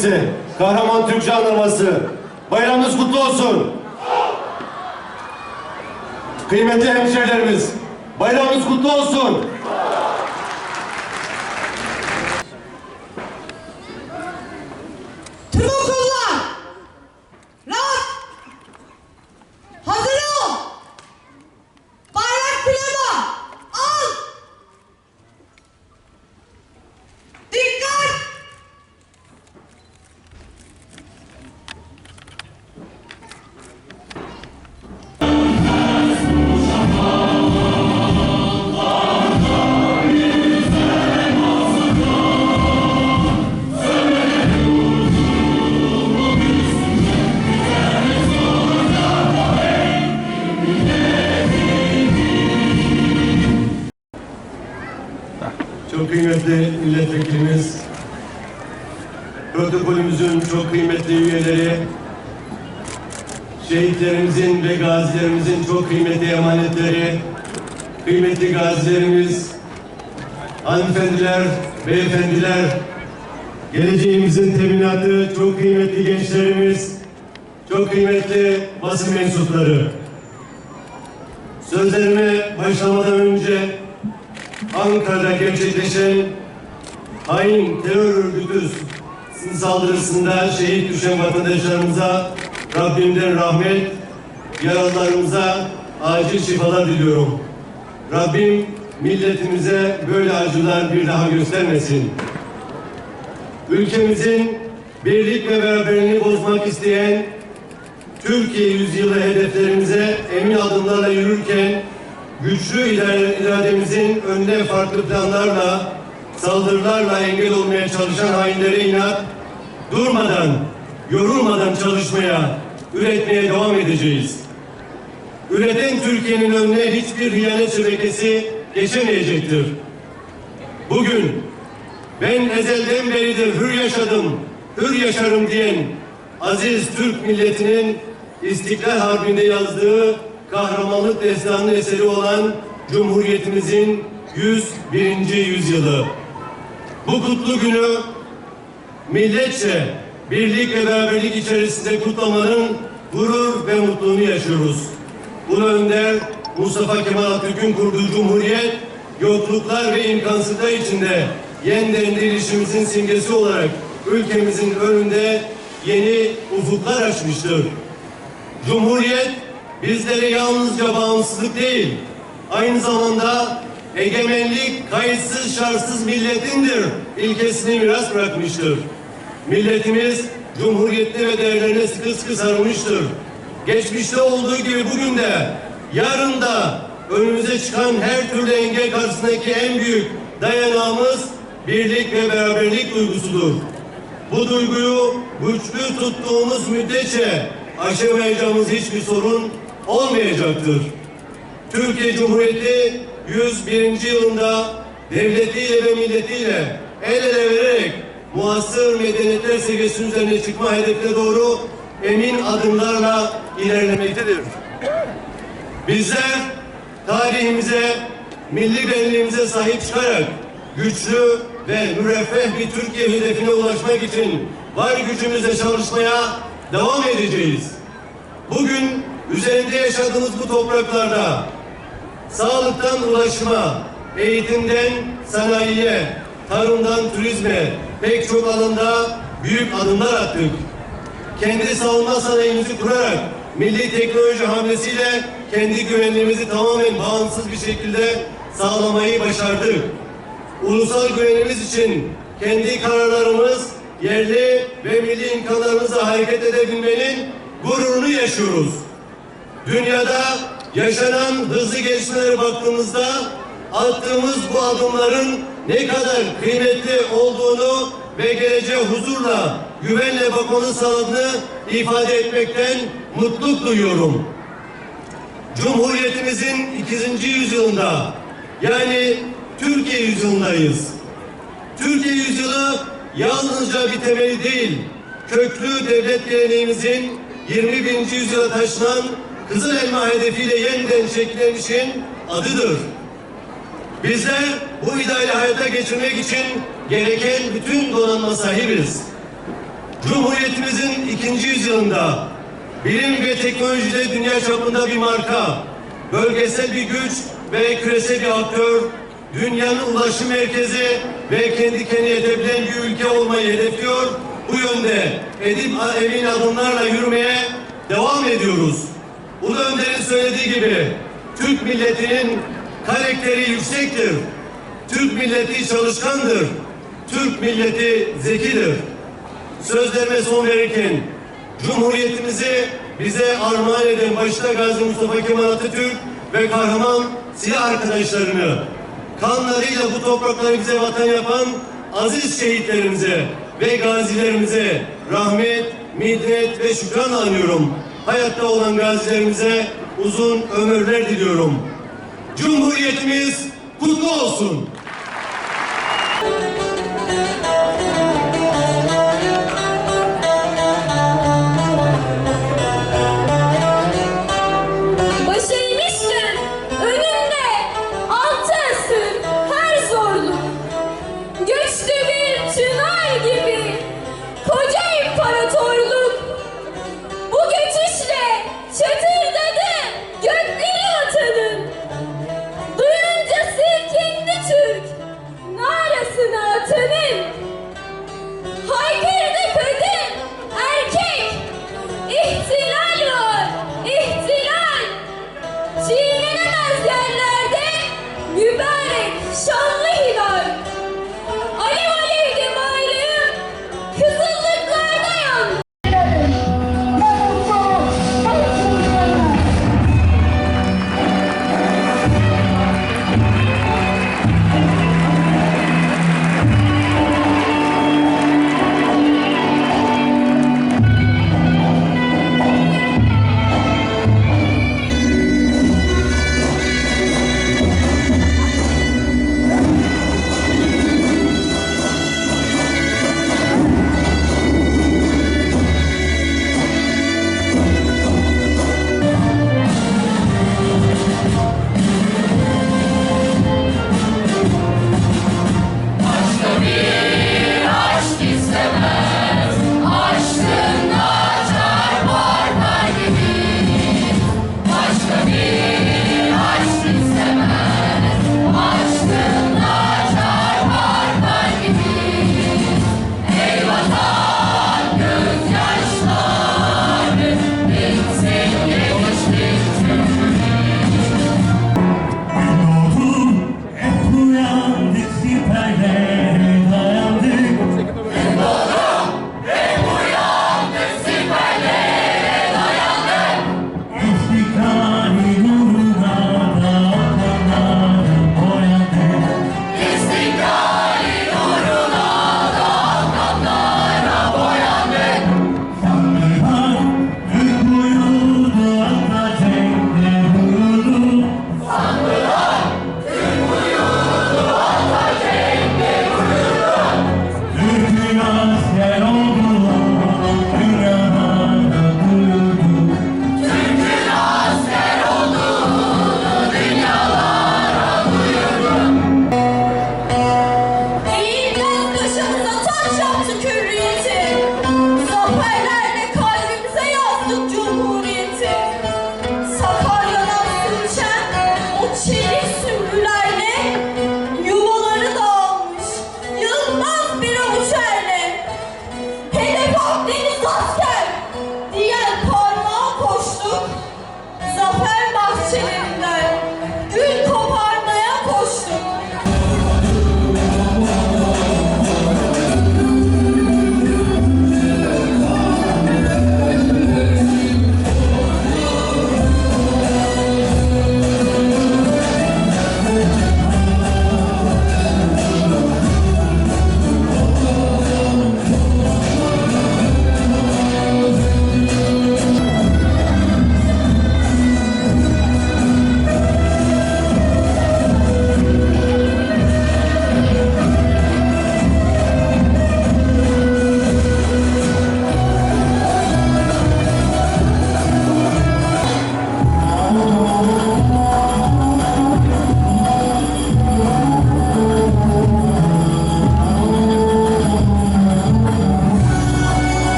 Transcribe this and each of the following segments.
Partisi, Kahraman Türk Jandarması. Bayramınız kutlu olsun. Kıymetli hemşehrilerimiz, bayramınız kutlu olsun. Milletvekilimiz, protokolümüzün çok kıymetli üyeleri, şehitlerimizin ve gazilerimizin çok kıymetli emanetleri, kıymetli gazilerimiz, hanımefendiler, beyefendiler, geleceğimizin teminatı, çok kıymetli gençlerimiz, çok kıymetli basın mensupları. Sözlerime başlamadan önce Ankara'da gerçekleşen hain terör örgütü saldırısında şehit düşen vatandaşlarımıza Rabbimden rahmet, yaralılarımıza acil şifalar diliyorum. Rabbim milletimize böyle acılar bir daha göstermesin. Ülkemizin birlik ve beraberliğini bozmak isteyen Türkiye yüzyılı hedeflerimize emin adımlarla yürürken güçlü ira- irademizin önüne farklı planlarla, saldırılarla engel olmaya çalışan hainlere inat, durmadan, yorulmadan çalışmaya, üretmeye devam edeceğiz. Üreten Türkiye'nin önüne hiçbir hıyanet şebekesi geçemeyecektir. Bugün ben ezelden beridir hür yaşadım, hür yaşarım diyen aziz Türk milletinin İstiklal Harbi'nde yazdığı kahramanlık destanı eseri olan Cumhuriyetimizin 101. yüzyılı. Bu kutlu günü milletçe birlik ve beraberlik içerisinde kutlamanın gurur ve mutluluğunu yaşıyoruz. Ulu Önder Mustafa Kemal Atatürk'ün kurduğu Cumhuriyet yokluklar ve imkansızlıklar içinde yeniden dirilişimizin simgesi olarak ülkemizin önünde yeni ufuklar açmıştır. Cumhuriyet bizlere yalnızca bağımsızlık değil, aynı zamanda egemenlik kayıtsız şartsız milletindir ilkesini miras bırakmıştır. Milletimiz cumhuriyetli ve değerlerine sıkı sıkı sarılmıştır. Geçmişte olduğu gibi bugün de, yarın da önümüze çıkan her türlü engel karşısındaki en büyük dayanağımız birlik ve beraberlik duygusudur. Bu duyguyu güçlü tuttuğumuz müddetçe aşamayacağımız hiçbir sorun olmayacaktır. Türkiye Cumhuriyeti 101. yılında devletiyle ve milletiyle el ele vererek muasır medeniyetler seviyesinin üzerine çıkma hedefine doğru emin adımlarla ilerlemektedir. Bizler tarihimize, milli benliğimize sahip çıkarak güçlü ve müreffeh bir Türkiye hedefine ulaşmak için var gücümüzle çalışmaya devam edeceğiz. Bugün üzerinde yaşadığımız bu topraklarda sağlıktan ulaşıma, eğitimden sanayiye, tarımdan turizme pek çok alanda büyük adımlar attık. Kendi savunma sanayimizi kurarak milli teknoloji hamlesiyle kendi güvenliğimizi tamamen bağımsız bir şekilde sağlamayı başardık. Ulusal güvenimiz için kendi kararlarımız yerli ve milli imkanlarımızla hareket edebilmenin gururunu yaşıyoruz. Dünyada yaşanan hızlı gelişmelere baktığımızda attığımız bu adımların ne kadar kıymetli olduğunu ve geleceğe huzurla, güvenle bakmanın sağladığını ifade etmekten mutluluk duyuyorum. Cumhuriyetimizin ikinci yüzyılında yani Türkiye yüzyılındayız. Türkiye yüzyılı yalnızca bir temeli değil, köklü devlet geleneğimizin 21. yüzyıla taşınan Kızıl Elma hedefiyle yeniden şekillenişin adıdır. Bizler bu ideali hayata geçirmek için gereken bütün donanma sahibiz. Cumhuriyetimizin ikinci yüzyılında bilim ve teknolojide dünya çapında bir marka, bölgesel bir güç ve küresel bir aktör, dünyanın ulaşım merkezi ve kendi kendine yetebilen bir ülke olmayı hedefliyor. Bu yönde edip emin adımlarla yürümeye devam ediyoruz. Ulu Önder'in söylediği gibi Türk milletinin karakteri yüksektir. Türk milleti çalışkandır. Türk milleti zekidir. Sözlerime son verirken Cumhuriyetimizi bize armağan eden başta Gazi Mustafa Kemal Atatürk ve kahraman silah arkadaşlarını kanlarıyla bu toprakları bize vatan yapan aziz şehitlerimize ve gazilerimize rahmet, minnet ve şükran anıyorum. Hayatta olan gazilerimize uzun ömürler diliyorum. Cumhuriyetimiz kutlu olsun.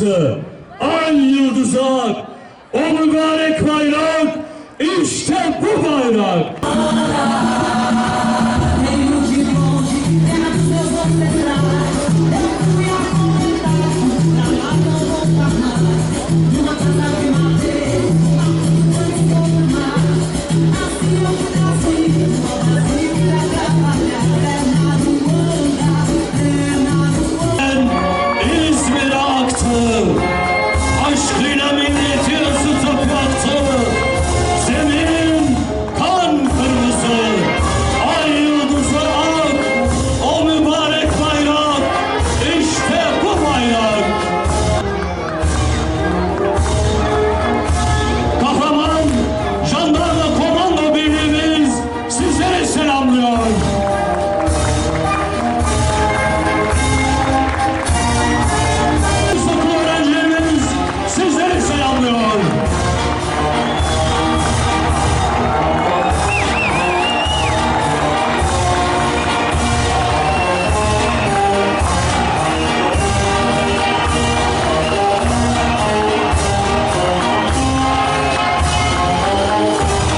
Bayrağımızı. Ay yıldızı